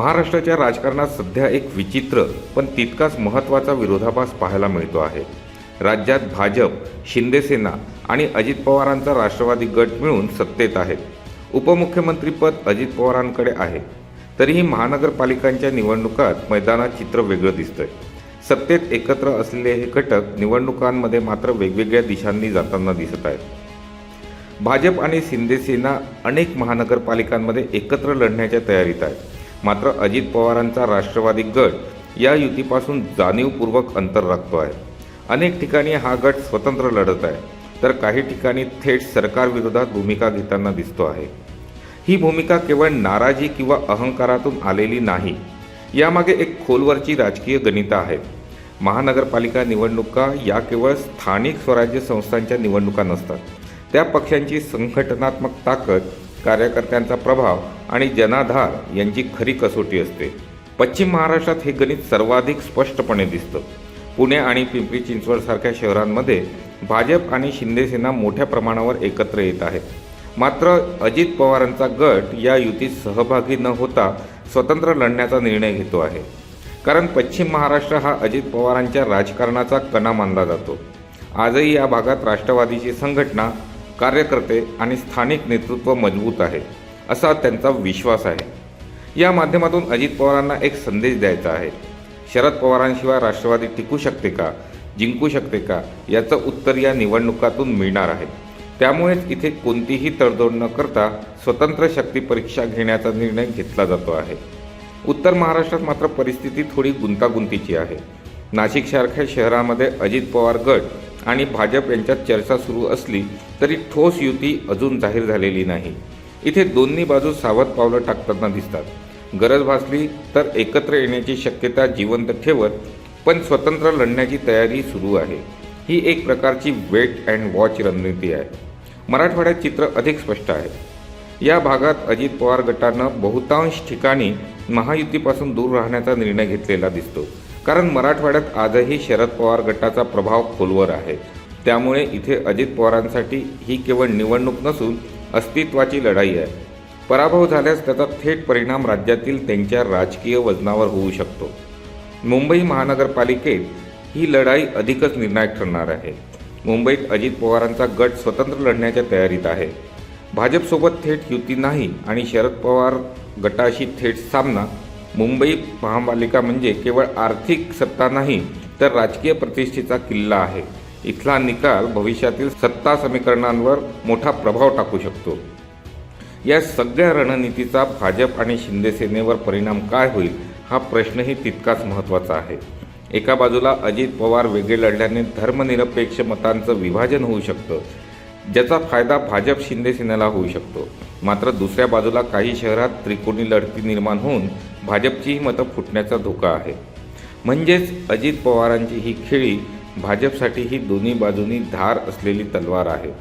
महाराष्ट्राच्या राजकारणात सध्या एक विचित्र पण तितकाच महत्त्वाचा विरोधाभास पाहायला मिळतो आहे. राज्यात भाजप शिंदेसेना आणि अजित पवारांचा राष्ट्रवादी गट मिळून सत्तेत आहेत उपमुख्यमंत्रीपद अजित पवारांकडे आहे. तरीही महानगरपालिकांच्या निवडणुकात मैदानात चित्र वेगळं दिसतंय. सत्तेत एकत्र असलेले हे घटक निवडणुकांमध्ये मात्र वेगवेगळ्या दिशांनी जाताना दिसत आहेत. भाजप आणि शिंदेसेना अनेक महानगरपालिकांमध्ये एकत्र लढण्याच्या तयारीत आहे मात्र अजित पवारांचा राष्ट्रवादी गट या युतीपासून जाणीवपूर्वक अंतर राखतो आहे. अनेक ठिकाणी हा गट स्वतंत्र लढत आहे तर काही ठिकाणी थेट सरकारविरोधात भूमिका घेताना दिसतो आहे. ही भूमिका केवळ नाराजी किंवा अहंकारातून आलेली नाही यामागे एक खोलवरची राजकीय गणितं आहेत महानगरपालिका निवडणुका या केवळ स्थानिक स्वराज्य संस्थांच्या निवडणुका नसतात त्या पक्षांची संघटनात्मक ताकद कार्यकर्त्यांचा प्रभाव आणि जनाधार यांची खरी कसोटी असते. पश्चिम महाराष्ट्रात हे गणित सर्वाधिक स्पष्टपणे दिसतं. पुणे आणि पिंपरी चिंचवडसारख्या शहरांमध्ये भाजप आणि शिंदेसेना मोठ्या प्रमाणावर एकत्र येत आहेत. मात्र अजित पवारांचा गट या युतीत सहभागी न होता स्वतंत्र लढण्याचा निर्णय घेतो आहे. कारण पश्चिम महाराष्ट्र हा अजित पवारांच्या राजकारणाचा कणा मानला जातो. आजही या भागात राष्ट्रवादीची संघटना कार्यकर्ते आणि स्थानिक नेतृत्व मजबूत आहे असा त्यांचा विश्वास आहे. या माध्यमातून अजित पवारांना एक संदेश द्यायचा आहे. शरद पवारांशिवाय राष्ट्रवादी टिकू शकते का जिंकू शकते का याचं उत्तर या निवडणुकातून मिळणार आहे. त्यामुळेच इथे कोणतीही तडजोड न करता स्वतंत्र शक्ती परीक्षा घेण्याचा निर्णय घेतला जातो आहे. उत्तर महाराष्ट्रात मात्र परिस्थिती थोडी गुंतागुंतीची आहे. नाशिकसारख्या शहरामध्ये अजित पवार गट आणि भाजप यांच्यात चर्चा सुरू असली तरी ठोस युती अजून जाहीर झालेली नाही. इथे दोन्ही बाजू सावध पावलं टाकताना दिसतात. गरज भासली तर एकत्र येण्याची शक्यता जिवंत ठेवत पण स्वतंत्र लढण्याची तयारी सुरू आहे. ही एक प्रकारची वेट अँड वॉच रणनीती आहे. मराठवाड्यात चित्र अधिक स्पष्ट आहे. या भागात अजित पवार गटानं बहुतांश ठिकाणी महायुतीपासून दूर राहण्याचा निर्णय घेतलेला दिसतो. कारण मराठवाड्यात आजही शरद पवार गटाचा प्रभाव खोलवर आहे. त्यामुळे इथे अजित पवारांसाठी ही केवळ निवडणूक नसून अस्तित्वाची लढाई आहे. पराभव झाल्यास त्याचा थेट परिणाम राज्यातील त्यांच्या राजकीय वजनावर होऊ शकतो. मुंबई महानगरपालिकेत ही लढाई अधिकच निर्णायक ठरणार आहे. मुंबईत अजित पवारांचा गट स्वतंत्र लढण्याच्या तयारीत आहे. भाजपसोबत थेट युती नाही आणि शरद पवार गटाशी थेट सामना मुंबई महापालिका म्हणजे केवळ आर्थिक सत्ता नाही तर राजकीय प्रतिष्ठेचा किल्ला आहे. इथला निकाल भविष्यातील सत्ता समीकरणांवर मोठा प्रभाव टाकू शकतो. या सगळ्या रणनीतीचा भाजप आणि शिंदेसेनेवर परिणाम काय होईल हा प्रश्नही तितकाच महत्त्वाचा आहे. एका बाजूला अजित पवार वेगळे लढल्याने धर्मनिरपेक्ष मतांचं विभाजन होऊ शकतं ज्याचा फायदा भाजप शिंदेसेनेला होऊ शकतो. मात्र दुसऱ्या बाजूला काही शहरात त्रिकोणी लढती निर्माण होऊन भाजपचीही मतं फुटण्याचा धोका आहे. म्हणजेच अजित पवारांची ही खेळी भाजपसाठी ही दोन्ही बाजूनी धार असलेली तलवार आहे.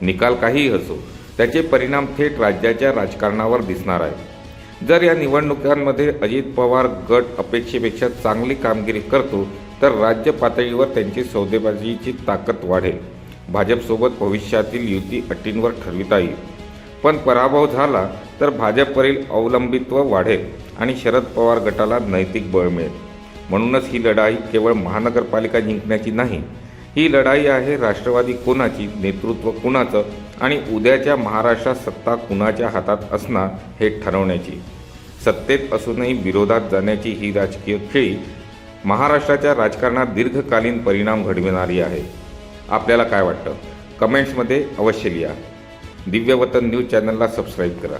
निकाल काहीही असो त्याचे परिणाम थेट राज्याच्या राजकारणावर दिसणार आहे. जर या निवडणुकांमध्ये अजित पवार गट अपेक्षेपेक्षा चांगली कामगिरी करतो तर राज्य पातळीवर त्यांची सौदेबाजीची ताकद वाढेल. भाजपसोबत भविष्यातील युती अटींवर ठरविता येईल पण पराभव झाला तर भाजपवरील अवलंबित्व वाढेल आणि शरद पवार गटाला नैतिक बळ मिळेल. म्हणूनच ही लढाई केवळ महानगरपालिका जिंकण्याची नाही ही लढाई आहे राष्ट्रवादी कोणाची नेतृत्व कुणाचं आणि उद्याच्या महाराष्ट्रात सत्ता कुणाच्या हातात असणार हे ठरवण्याची. सत्तेत असूनही विरोधात जाण्याची ही राजकीय खेळी महाराष्ट्राच्या राजकारणात दीर्घकालीन परिणाम घडविणारी आहे. आपल्याला काय वाटतं? कमेंट्समध्ये अवश्य लिहा. दिव्यवतन न्यूज चॅनलला सबस्क्राईब करा.